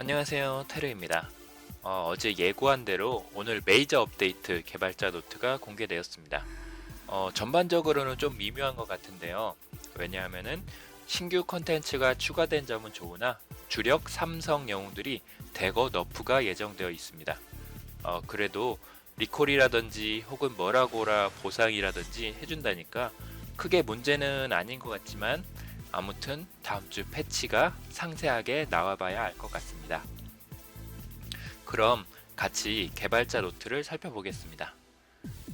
안녕하세요 테르입니다. 어, 제 예고한 대로 오늘 메이저 업데이트 개발자 노트가 공개되었습니다. 어, 전반적으로는 좀 미묘한 것 같은데요. 왜냐하면은 신규 컨텐츠가 추가된 점은 좋으나 주력 삼성 영웅들이 대거 너프가 예정되어 있습니다. 어, 그래도 리콜이라든지 혹은 뭐라고라 보상이라든지 해준다니까 크게 문제는 아닌 것 같지만 아무튼 다음 주 패치가 상세하게 나와봐야 알 것 같습니다. 그럼 같이 개발자 노트를 살펴보겠습니다.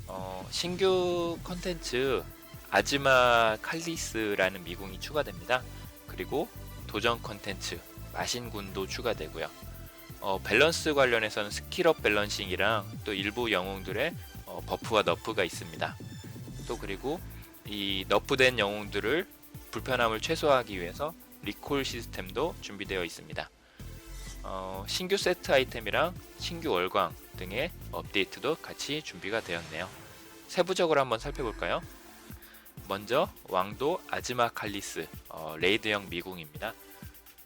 어, 신규 컨텐츠 아즈마 칼리스라는 미궁이 추가됩니다. 그리고 도전 컨텐츠 마신군도 추가되고요. 어, 밸런스 관련해서는 스킬업 밸런싱이랑 또 일부 영웅들의 어, 버프와 너프가 있습니다. 또 그리고 이 너프된 영웅들을 불편함을 최소화하기 위해서 리콜 시스템도 준비되어 있습니다. 어, 신규 세트 아이템이랑 신규 월광 등의 업데이트도 같이 준비가 되었네요. 세부적으로 한번 살펴볼까요? 먼저 왕도 아즈마 칼리스 어, 레이드형 미궁입니다.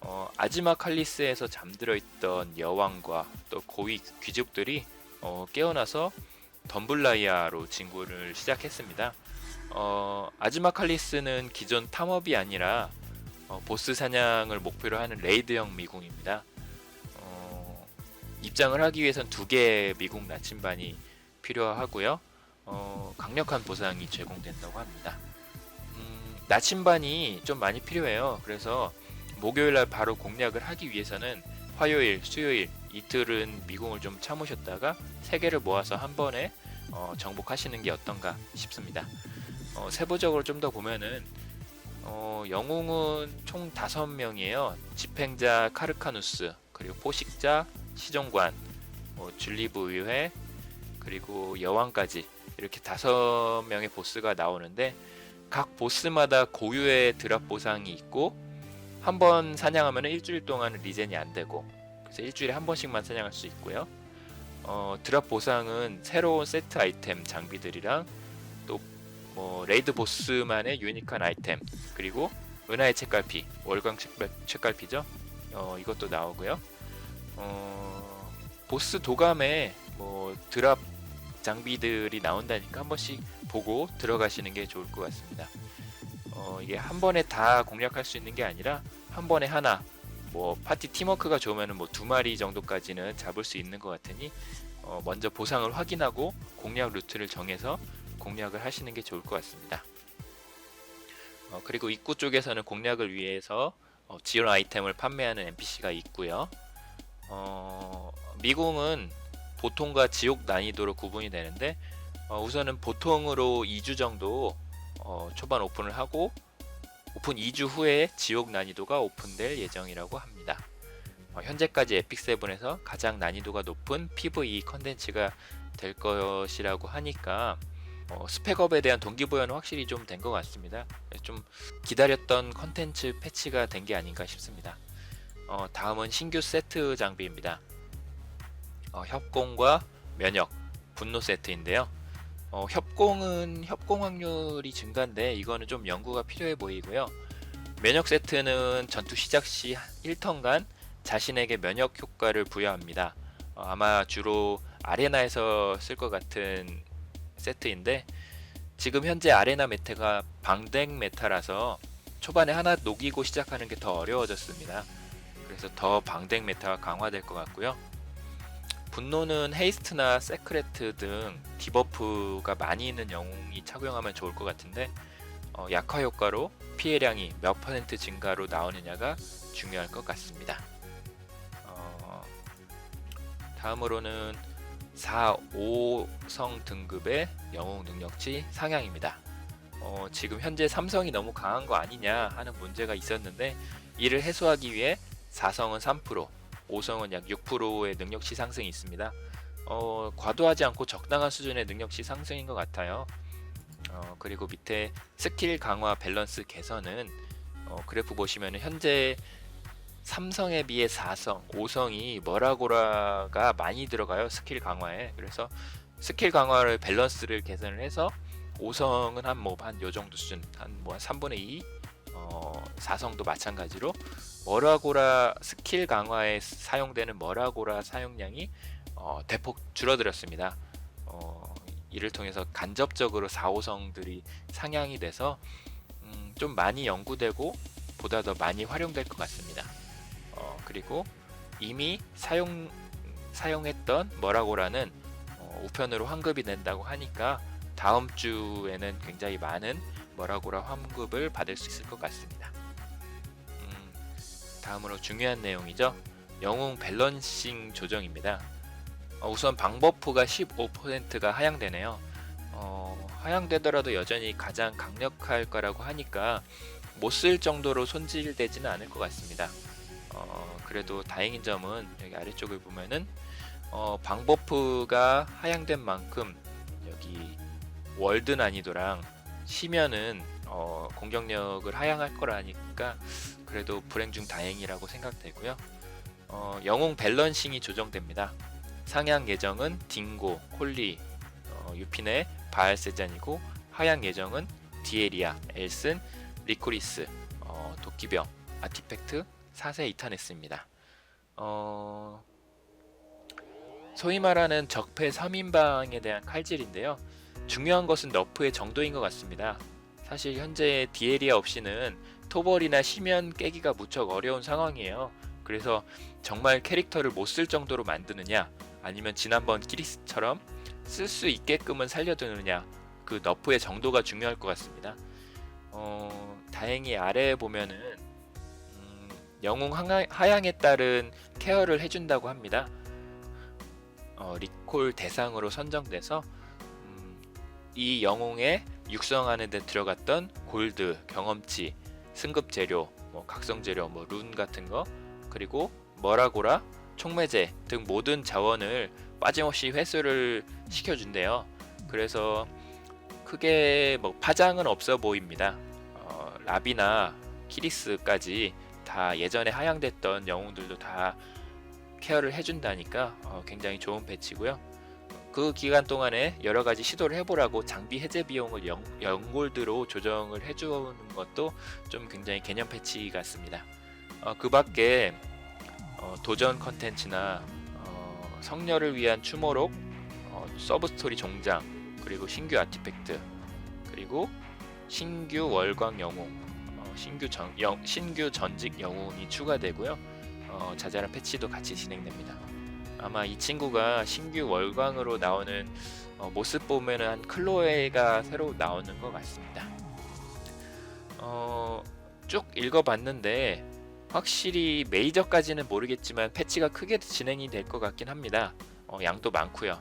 어, 아즈마 칼리스에서 잠들어 있던 여왕과 또 고위 귀족들이 어, 깨어나서 덤블라이아로 진군을 시작했습니다. 어, 아즈마 칼리스는 기존 탐업이 아니라 어, 보스 사냥을 목표로 하는 레이드형 미궁입니다. 어, 입장을 하기 위해선 두 개의 미궁 나침반이 필요하고요. 어, 강력한 보상이 제공된다고 합니다. 음, 나침반이 좀 많이 필요해요. 그래서 목요일 날 바로 공략을 하기 위해서는 화요일, 수요일 이틀은 미궁을 좀 참으셨다가 세 개를 모아서 한 번에 어, 정복하시는 게 어떤가 싶습니다. 어, 세부적으로 좀 더 보면은 어, 영웅은 총 다섯 명이에요. 집행자 카르카누스, 그리고 포식자 시종관, 뭐 줄리브 의회, 그리고 여왕까지 이렇게 다섯 명의 보스가 나오는데 각 보스마다 고유의 드랍 보상이 있고 한 번 사냥하면 일주일 동안은 리젠이 안 되고 그래서 일주일에 한 번씩만 사냥할 수 있고요. 어, 드랍 보상은 새로운 세트 아이템 장비들이랑 뭐 레이드 보스만의 유니크한 아이템 그리고 은하의 책갈피 월광 책갈, 책갈 피죠? 어, 이것도 나오고요. 어, 보스 도감에 뭐 드랍 장비들이 나온다니까 한 번씩 보고 들어가시는 게 좋을 것 같습니다. 어, 이게 한 번에 다 공략할 수 있는 게 아니라 한 번에 하나 뭐 파티 팀워크가 좋으면 뭐두 마리 정도까지는 잡을 수 있는 것 같으니 어, 먼저 보상을 확인하고 공략 루트를 정해서 공략을 하시는 게 좋을 것 같습니다. 어, 그리고 입구 쪽에서는 공략을 위해서 어, 지원 아이템을 판매하는 NPC가 있고요. 어, 미궁은 보통과 지옥 난이도로 구분이 되는데 어, 우선은 보통으로 2주 정도 어, 초반 오픈을 하고 오픈 2주 후에 지옥 난이도가 오픈될 예정이라고 합니다. 어, 현재까지 에픽세븐에서 가장 난이도가 높은 PVE 컨텐츠가 될 것이라고 하니까 어, 스펙업에 대한 동기부여는 확실히 좀 된 것 같습니다. 좀 기다렸던 컨텐츠 패치가 된 게 아닌가 싶습니다. 어, 다음은 신규 세트 장비입니다. 어, 협공과 면역, 분노 세트인데요. 어, 협공은 협공 확률이 증가인데 이거는 좀 연구가 필요해 보이고요. 면역 세트는 전투 시작 시 1턴간 자신에게 면역 효과를 부여합니다. 어, 아마 주로 아레나에서 쓸 것 같은 세트인데 지금 현재 아레나 메타가 방댕 메타라서 초반에 하나 녹이고 시작하는 게 더 어려워졌습니다. 그래서 더 방댕 메타가 강화될 것 같고요. 분노는 헤이스트나 세크레트 등 디버프가 많이 있는 영웅이 착용하면 좋을 것 같은데 어, 약화 효과로 피해량이 몇 퍼센트 증가로 나오느냐가 중요할 것 같습니다. 어, 다음으로는 4, 5성 등급의 영웅 능력치 상향입니다. 어, 지금 현재 삼성이 너무 강한 거 아니냐 하는 문제가 있었는데 이를 해소하기 위해 4성은 3%, 5성은 약 6%의 능력치 상승이 있습니다. 어, 과도하지 않고 적당한 수준의 능력치 상승인 것 같아요. 어, 그리고 밑에 스킬 강화 밸런스 개선은 어, 그래프 보시면 현재 삼성에 비해 4성, 5성이 뭐라고라가 많이 들어가요. 스킬 강화에. 그래서 스킬 강화를 밸런스를 개선을 해서 5성은 한 뭐 한 요 정도 수준, 한 뭐 한 3분의 2 어, 사성도 마찬가지로 머라고라 스킬 강화에 사용되는 머라고라 사용량이 어, 대폭 줄어들었습니다. 어, 이를 통해서 간접적으로 4호성들이 상향이 돼서 음, 좀 많이 연구되고 보다 더 많이 활용될 것 같습니다. 어, 그리고 이미 사용 사용했던 머라고라는 어, 우편으로 환급이 된다고 하니까 다음 주에는 굉장히 많은 머라고라 환급을 받을 수 있을 것 같습니다. 음, 다음으로 중요한 내용이죠. 영웅 밸런싱 조정입니다. 어, 우선 방버프가 15%가 하향되네요. 어, 하향되더라도 여전히 가장 강력할 거라고 하니까 못 쓸 정도로 손질되지는 않을 것 같습니다. 어, 그래도 다행인 점은 여기 아래쪽을 보면은 어, 방버프가 하향된 만큼 여기 월드 난이도랑 시면은 어, 공격력을 하향할 거라니까 그래도 불행 중 다행이라고 생각되고요. 어, 영웅 밸런싱이 조정됩니다. 상향 예정은 딩고, 콜리, 어, 유핀의 바알세잔이고 하향 예정은 디에리아, 엘슨, 리코리스, 어, 도끼병, 아티팩트, 사세 이타네스입니다. 어, 소위 말하는 적폐 3인방에 대한 칼질인데요. 중요한 것은 너프의 정도인 것 같습니다. 사실 현재 디에리아 없이는 토벌이나 시면 깨기가 무척 어려운 상황이에요. 그래서 정말 캐릭터를 못 쓸 정도로 만드느냐, 아니면 지난번 키리스처럼 쓸 수 있게끔은 살려두느냐, 그 너프의 정도가 중요할 것 같습니다. 어, 다행히 아래에 보면은 음, 영웅 하향- 하향에 따른 케어를 해준다고 합니다. 어, 리콜 대상으로 선정돼서 음, 이 영웅에 육성하는 데 들어갔던 골드, 경험치, 승급 재료, 뭐 각성 재료, 뭐 룬 같은 거 그리고 머라고라, 촉매제 등 모든 자원을 빠짐없이 회수를 시켜준대요. 그래서 크게 뭐 파장은 없어 보입니다. 어, 라비나 키리스까지 다 예전에 하향됐던 영웅들도 다 케어를 해준다니까 어, 굉장히 좋은 배치고요. 그 기간 동안에 여러 가지 시도를 해보라고 장비 해제 비용을 영, 0골드로 조정을 해주는 것도 좀 굉장히 개념 패치 같습니다. 어, 그 밖에 어, 도전 컨텐츠나 어, 성녀를 위한 추모록, 어, 서브 스토리 종장, 그리고 신규 아티팩트, 그리고 신규 월광 영웅, 어, 신규 전, 영, 신규 전직 영웅이 추가되고요. 어, 자잘한 패치도 같이 진행됩니다. 아마 이 친구가 신규 월광으로 나오는 어, 모습 보면은 한 클로에가 새로 나오는 것 같습니다. 어, 쭉 읽어봤는데 확실히 메이저까지는 모르겠지만 패치가 크게 진행이 될 것 같긴 합니다. 어, 양도 많고요.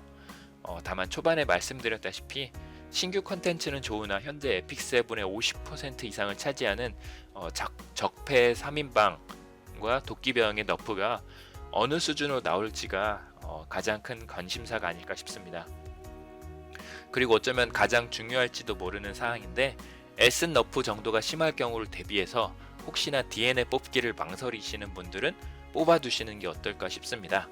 어, 다만 초반에 말씀드렸다시피 신규 컨텐츠는 좋으나 현재 에픽7의 50% 이상을 차지하는 어, 적, 적폐 3인방과 도끼병의 너프가 어느 수준으로 나올지가 어, 가장 큰 관심사가 아닐까 싶습니다. 그리고 어쩌면 가장 중요할지도 모르는 사항인데 에슨 너프 정도가 심할 경우를 대비해서 혹시나 DNA 뽑기를 망설이시는 분들은 뽑아두시는 게 어떨까 싶습니다.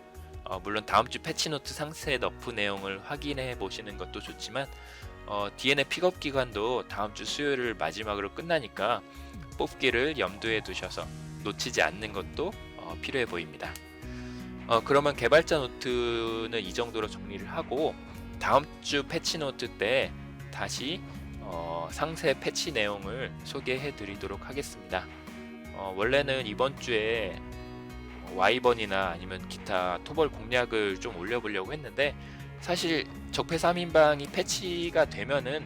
어, 물론 다음 주 패치노트 상세 너프 내용을 확인해 보시는 것도 좋지만 어, DNA 픽업 기간도 다음 주 수요일 마지막으로 끝나니까 뽑기를 염두에 두셔서 놓치지 않는 것도 어, 필요해 보입니다. 어, 그러면 개발자 노트는 이 정도로 정리를 하고 다음 주 패치 노트 때 다시 어, 상세 패치 내용을 소개해 드리도록 하겠습니다. 어, 원래는 이번 주에 와이번이나 아니면 기타 토벌 공략을 좀 올려보려고 했는데 사실 적폐 3인방이 패치가 되면은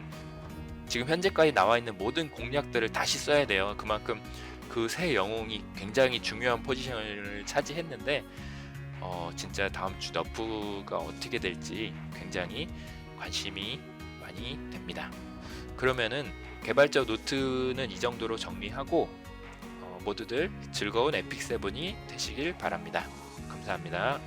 지금 현재까지 나와 있는 모든 공략들을 다시 써야 돼요. 그만큼 그 새 영웅이 굉장히 중요한 포지션을 차지했는데 어, 진짜 다음 주 너프가 어떻게 될지 굉장히 관심이 많이 됩니다. 그러면은 개발자 노트는 이 정도로 정리하고 어, 모두들 즐거운 에픽 세븐이 되시길 바랍니다. 감사합니다.